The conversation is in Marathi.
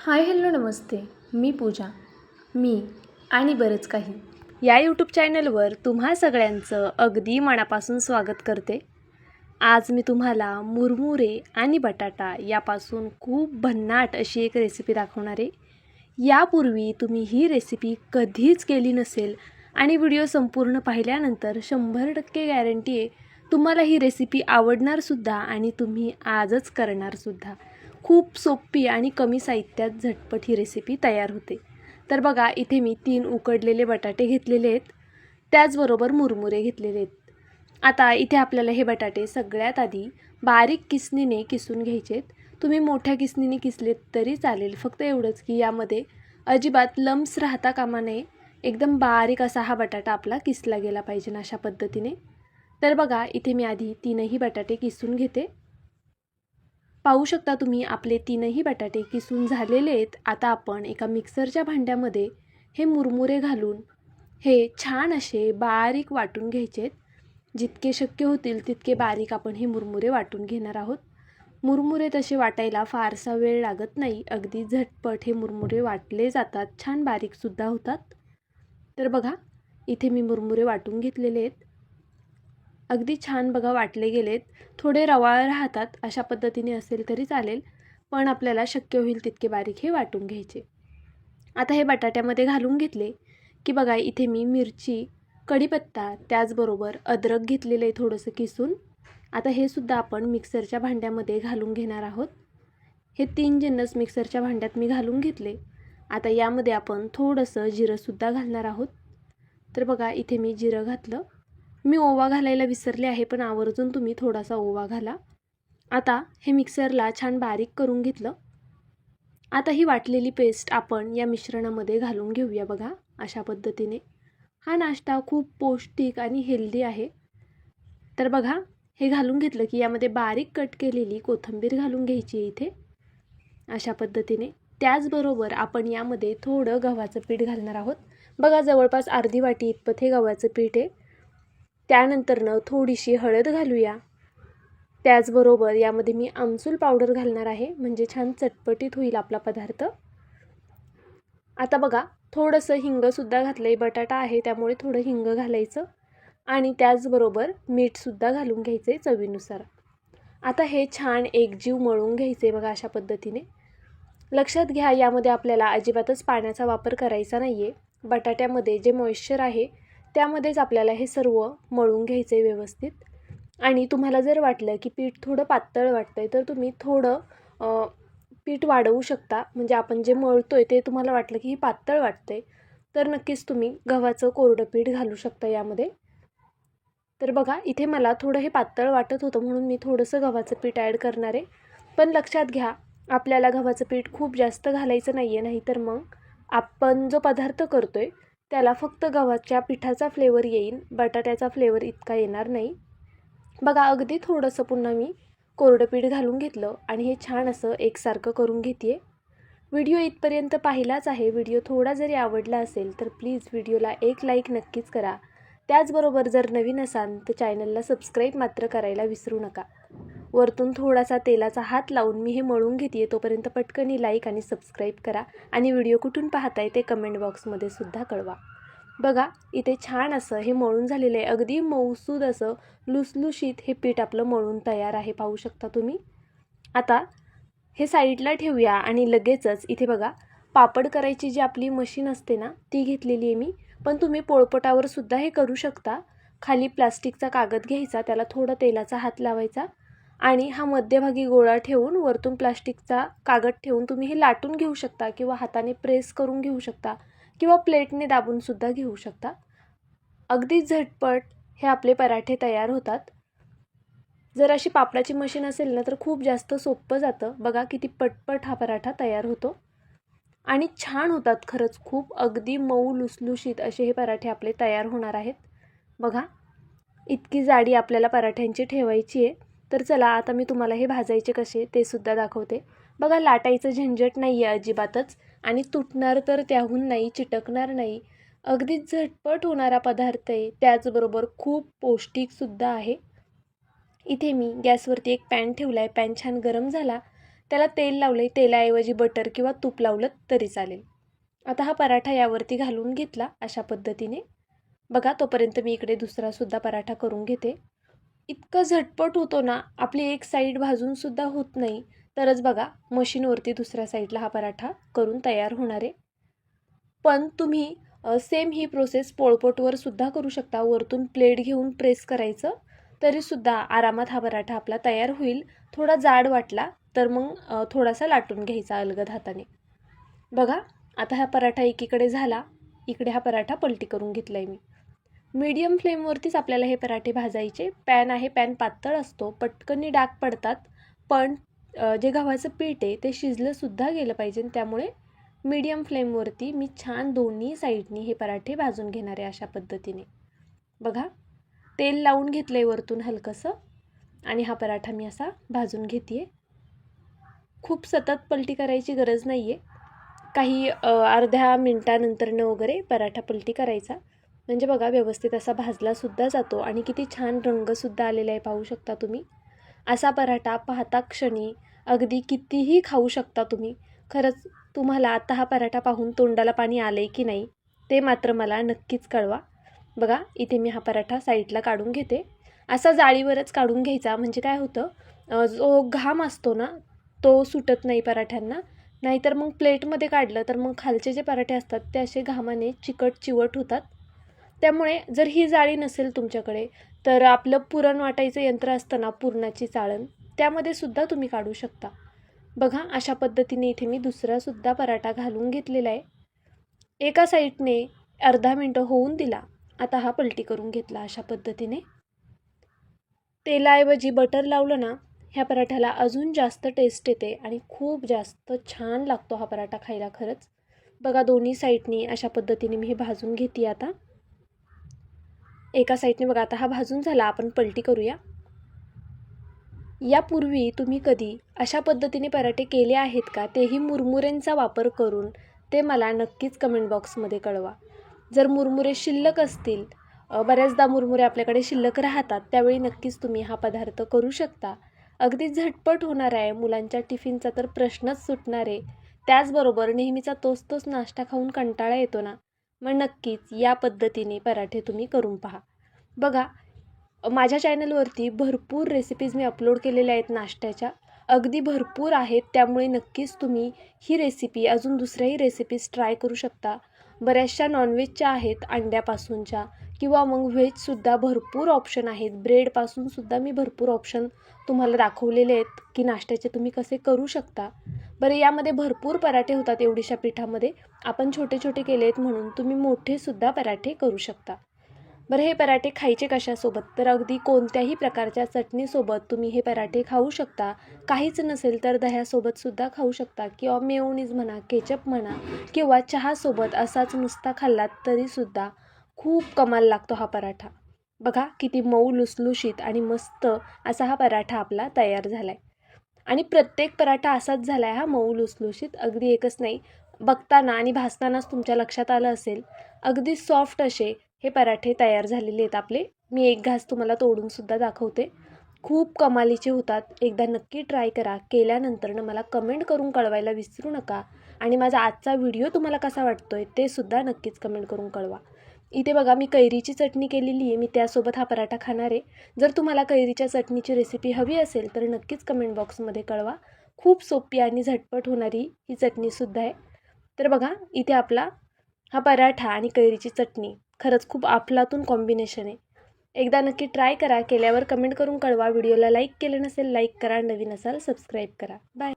हाय हॅलो नमस्ते मी पूजा मी आणि बरंच काही. या यूट्यूब चॅनलवर तुम्हा सगळ्यांचं अगदी मनापासून स्वागत करते. आज मी तुम्हाला मुरमुरे आणि बटाटा यापासून खूप भन्नाट अशी एक रेसिपी दाखवणार आहे. यापूर्वी तुम्ही ही रेसिपी कधीच केली नसेल आणि व्हिडिओ संपूर्ण पाहिल्यानंतर शंभर टक्के गॅरंटी आहे तुम्हाला ही रेसिपी आवडणारसुद्धा आणि तुम्ही आजच करणारसुद्धा खूप सोपी आणि कमी साहित्यात झटपट ही रेसिपी तयार होते. तर बघा इथे मी तीन उकडलेले बटाटे घेतलेले आहेत. त्याचबरोबर मुरमुरे घेतलेले आहेत. आता इथे आपल्याला हे बटाटे सगळ्यात आधी बारीक किसणीने किसून घ्यायचे आहेत. तुम्ही मोठ्या किसणीने किसलेत तरी चालेल. फक्त एवढंच की यामध्ये अजिबात लम्स राहता कामा नये. एकदम बारीक असा हा बटाटा आपला किसला गेला पाहिजे अशा पद्धतीने. तर बघा इथे मी आधी तीनही बटाटे किसून घेते. पाहू शकता तुम्ही आपले तीनही बटाटे किसून झालेले आहेत. आता आपण एका मिक्सरच्या भांड्यामध्ये हे मुरमुरे घालून हे छान असे बारीक वाटून घ्यायचे आहेत. जितके शक्य होतील तितके बारीक आपण हे मुरमुरे वाटून घेणार आहोत. मुरमुरे तसे वाटायला फारसा वेळ लागत नाही. अगदी झटपट हे मुरमुरे वाटले जातात. छान बारीकसुद्धा होतात. तर बघा इथे मी मुरमुरे वाटून घेतलेले आहेत. अगदी छान बघा वाटले गेलेत. थोडे रवाळ राहतात अशा पद्धतीने असेल तरी चालेल पण आपल्याला शक्य होईल तितके बारीक हे वाटून घ्यायचे. आता हे बटाट्यामध्ये घालून घेतले की बघा इथे मी मिरची कढीपत्ता त्याचबरोबर अद्रक घेतलेलं आहे थोडंसं किसून. आता हे सुद्धा आपण मिक्सरच्या भांड्यामध्ये घालून घेणार आहोत. हे तीन जिन्नस मिक्सरच्या भांड्यात मी घालून घेतले. आता यामध्ये आपण थोडंसं जिरंसुद्धा घालणार आहोत. तर बघा इथे मी जिरं घातलं. मी ओवा घालायला विसरले आहे पण आवर्जून तुम्ही थोडासा ओवा घाला. आता हे मिक्सरला छान बारीक करून घेतलं. आता ही वाटलेली पेस्ट आपण या मिश्रणामध्ये घालून घेऊया बघा अशा पद्धतीने. हा नाश्ता खूप पौष्टिक आणि हेल्दी आहे. तर बघा हे घालून घेतलं की यामध्ये बारीक कट केलेली कोथिंबीर घालून घ्यायची आहे इथे. अशा पद्धतीने. त्याचबरोबर आपण यामध्ये थोडं गव्हाचं पीठ घालणार आहोत. बघा जवळपास अर्धी वाटी इतपत हे गव्हाचं पीठ आहे. त्यानंतरनं थोडीशी हळद घालूया. त्याचबरोबर यामध्ये मी आमचूल पावडर घालणार आहे. म्हणजे छान चटपटीत होईल आपला पदार्थ. आता बघा थोडंसं हिंगसुद्धा घातलं आहे बटाटा आहे त्यामुळे थोडं हिंग घालायचं. आणि त्याचबरोबर मीठसुद्धा घालून घ्यायचं आहे चवीनुसार. आता हे छान एकजीव मळून घ्यायचे आहे बघा अशा पद्धतीने. लक्षात घ्या यामध्ये आपल्याला अजिबातच पाण्याचा वापर करायचा नाही आहे बटाट्यामध्ये जे मॉइश्चर आहे त्यामध्येच आपल्याला हे सर्व मळून घ्यायचं आहे व्यवस्थित. आणि तुम्हाला जर वाटलं की पीठ थोडं पातळ वाटतं आहे तर तुम्ही थोडं पीठ वाढवू शकता. म्हणजे आपण जे मळतो आहे ते तुम्हाला वाटलं की हे पातळ वाटतं आहे तर नक्कीच तुम्ही गव्हाचं कोरडं पीठ घालू शकता यामध्ये. तर बघा इथे मला थोडं हे पातळ वाटत होतं म्हणून मी थोडंसं गव्हाचं पीठ ॲड करणार आहे. पण लक्षात घ्या आपल्याला गव्हाचं पीठ खूप जास्त घालायचं नाही आहे नाहीतर मग आपण जो पदार्थ करतो आहे त्याला फक्त गव्हाच्या पिठाचा फ्लेवर येईल बटाट्याचा फ्लेवर इतका येणार नाही. बघा अगदी थोडंसं पुन्हा मी कोरडं पीठ घालून घेतलं आणि हे छान असं एकसारखं करून घेते व्हिडिओ इथपर्यंत पाहिलाच आहे. व्हिडिओ थोडा जरी आवडला असेल तर प्लीज व्हिडिओला एक लाईक नक्कीच करा. त्याचबरोबर जर नवीन असाल तर चॅनलला सबस्क्राईब मात्र करायला विसरू नका. वरतून थोडासा तेलाचा हात लावून मी हे मळून घेते तोपर्यंत पटकनी लाईक आणि सबस्क्राईब करा. आणि व्हिडिओ कुठून पाहताय ते कमेंट बॉक्समध्ये सुद्धा कळवा. बघा इथे छान असं हे मळून झालेलं आहे. अगदी मऊसूद असं लुसलुशीत हे पीठ आपलं मळून तयार आहे पाहू शकता तुम्ही. आता हे साईडला ठेवूया आणि लगेचच इथे बघा पापड करायची जी आपली मशीन असते ना ती घेतलेली आहे मी. पण तुम्ही पोळपटावर सुद्धा हे करू शकता. खाली प्लास्टिकचा कागद घ्यायचा त्याला थोडं तेलाचा हात लावायचा. आणि हा मध्यभागी गोळा ठेवून वरतून प्लास्टिकचा कागद ठेवून तुम्ही हे लाटून घेऊ शकता किंवा हाताने प्रेस करून घेऊ शकता किंवा प्लेटने दाबूनसुद्धा घेऊ शकता. अगदी झटपट हे आपले पराठे तयार होतात. जर अशी पापडाची मशीन असेल ना तर खूप जास्त सोपं जातं. बघा किती पटपट हा पराठा तयार होतो. आणि छान होतात खरंच. खूप अगदी मऊ लुसलुशीत असे हे पराठे आपले तयार होणार आहेत. बघा इतकी जाडी आपल्याला पराठ्यांची ठेवायची आहे. तर चला आता मी तुम्हाला हे भाजायचे कसे ते सुद्धा दाखवते. बघा लाटायचं झंझट नाही आहे अजिबातच आणि तुटणार तर त्याहून नाही चिटकणार नाही. अगदी झटपट होणारा पदार्थ आहे. त्याचबरोबर खूप पौष्टिकसुद्धा आहे. इथे मी गॅसवरती एक पॅन ठेवला आहे पॅन छान गरम झाला. त्याला तेल लावले तेलाऐवजी बटर किंवा तूप लावलं तरी चालेल. आता हा पराठा यावरती घालून घेतला अशा पद्धतीने. बघा तोपर्यंत मी इकडे दुसरासुद्धा पराठा करून घेते. इतकं झटपट होतो ना आपली एक साईड भाजूनसुद्धा होत नाही. तरच बघा मशीनवरती दुसऱ्या साईडला हा पराठा करून तयार होणार आहे. पण तुम्ही सेम ही प्रोसेस पोळपोटवरसुद्धा करू शकता. वरतून प्लेट घेऊन प्रेस करायचं तरीसुद्धा आरामात हा पराठा आपला तयार होईल. थोडा जाड वाटला तर मग थोडासा लाटून घ्यायचा अलगद हाताने. बघा आता हा पराठा एकीकडे झाला इकडे हा पराठा पलटी करून घेतला आहे मी. मीडियम फ्लेमवरतीच आपल्याला हे पराठे भाजायचे. पॅन आहे पॅन पातळ असतो पटकनी डाग पडतात. पण जे गव्हाचं पीठ आहे ते शिजलंसुद्धा गेलं पाहिजे त्यामुळे मीडियम फ्लेमवरती मी छान दोन्ही साईडनी हे पराठे भाजून घेणार आहे अशा पद्धतीने. बघा तेल लावून घेतलं आहे वरतून हलकंसं आणि हा पराठा मी असा भाजून घेते आहे खूप सतत पलटी करायची गरज नाही आहे काही अर्ध्या मिनटानंतरनं वगैरे पराठा पलटी करायचा. म्हणजे बघा व्यवस्थित असा भाजलासुद्धा जातो आणि किती छान रंगसुद्धा आलेला आहे पाहू शकता तुम्ही. असा पराठा पाहता क्षणी अगदी कितीही खाऊ शकता तुम्ही. खरंच तुम्हाला आता हा पराठा पाहून तोंडाला पाणी आलं आहे की नाही ते मात्र मला नक्कीच कळवा. बघा इथे मी हा पराठा साईडला काढून घेते. असा जाळीवरच काढून घ्यायचा म्हणजे काय होतं जो घाम असतो ना तो सुटत नाही पराठ्यांना. नाहीतर मग प्लेटमध्ये काढलं तर मग खालचे जे पराठे असतात ते असे घामाने चिकट चिवट होतात. त्यामुळे जर ही जाळी नसेल तुमच्याकडे तर आपलं पुरण वाटायचं यंत्र असतं ना पुरणाची चाळण त्यामध्ये सुद्धा तुम्ही काढू शकता. बघा अशा पद्धतीने इथे मी दुसरासुद्धा पराठा घालून घेतलेला आहे. एका साईडने अर्धा मिनटं होऊन दिला. आता हा पलटी करून घेतला अशा पद्धतीने. तेलाऐवजी बटर लावलं ना ह्या पराठ्याला अजून जास्त टेस्ट येते आणि खूप जास्त छान लागतो हा पराठा खायला खरंच. बघा दोन्ही साईडनी अशा पद्धतीने मी हे भाजून घेते आता. एका साईडने बघा आता हा भाजून झाला आपण पलटी करूया. यापूर्वी तुम्ही कधी अशा पद्धतीने पराठे केले आहेत का? तेही मुरमुऱ्यांचा वापर करून ते मला नक्कीच कमेंट बॉक्समध्ये कळवा. जर मुरमुरे शिल्लक असतील बऱ्याचदा मुरमुरे आपल्याकडे शिल्लक राहतात त्यावेळी नक्कीच तुम्ही हा पदार्थ करू शकता. अगदी झटपट होणार आहे मुलांच्या टिफिनचा तर प्रश्नच सुटणार आहे. त्याचबरोबर नेहमीचा तोच तोच नाश्ता खाऊन कंटाळा येतो ना? मग नक्कीच या पद्धतीने पराठे तुम्ही करून पहा. बघा माझ्या चॅनलवरती भरपूर रेसिपीज मी अपलोड केलेल्या आहेत नाश्त्याच्या. अगदी भरपूर आहेत त्यामुळे नक्कीच तुम्ही ही रेसिपी अजून दुसऱ्याही रेसिपीज ट्राय करू शकता. बऱ्याचशा नॉनव्हेजच्या आहेत अंड्यापासूनच्या. किंवा मग व्हेजसुद्धा भरपूर ऑप्शन आहेत. ब्रेडपासूनसुद्धा मी भरपूर ऑप्शन तुम्हाला दाखवलेले आहेत की नाश्त्याचे तुम्ही कसे करू शकता. बरं यामध्ये भरपूर पराठे होतात एवढीशा पिठामध्ये. आपण छोटे छोटे केले आहेत म्हणून तुम्ही मोठेसुद्धा पराठे करू शकता. बरं हे पराठे खायचे कशासोबत? तर अगदी कोणत्याही प्रकारच्या चटणीसोबत तुम्ही हे पराठे खाऊ शकता. काहीच नसेल तर दह्यासोबतसुद्धा खाऊ शकता किंवा मेवणीज म्हणा केचप म्हणा किंवा चहासोबत असाच नुसता खाल्लात तरीसुद्धा खूप कमाल लागतो हा पराठा. बघा किती मऊ लुसलुशीत आणि मस्त असा हा पराठा आपला तयार झाला आहे आणि प्रत्येक पराठा असाच झाला आहे हा मऊ लुसलुशीत अगदी एकच नाही. बघताना आणि भासतानाच तुमच्या लक्षात आलं असेल अगदी सॉफ्ट असे हे पराठे तयार झालेले आहेत आपले. मी एक घास तुम्हाला तोडूनसुद्धा दाखवते. खूप कमालीचे होतात. एकदा नक्की ट्राय करा. केल्यानंतरनं मला कमेंट करून कळवायला विसरू नका. आणि माझा आजचा व्हिडिओ तुम्हाला कसा वाटतो आहे ते सुद्धा नक्कीच कमेंट करून कळवा. इथे बघा मी कैरीची चटणी केलेली आहे. मी त्यासोबत हा पराठा खाणार आहे. जर तुम्हाला कैरीच्या चटणीची रेसिपी हवी असेल तर नक्कीच कमेंट बॉक्समध्ये कळवा. खूप सोपी आणि झटपट होणारी ही चटणीसुद्धा आहे. तर बघा इथे आपला हा पराठा आणि कैरीची चटणी खरंच खूप अफलातून कॉम्बिनेशन आहे. एकदा नक्की ट्राय करा. केल्यावर कमेंट करून कळवा. व्हिडिओला लाईक केलं नसेल लाईक करा. नवीन असाल सबस्क्राईब करा. बाय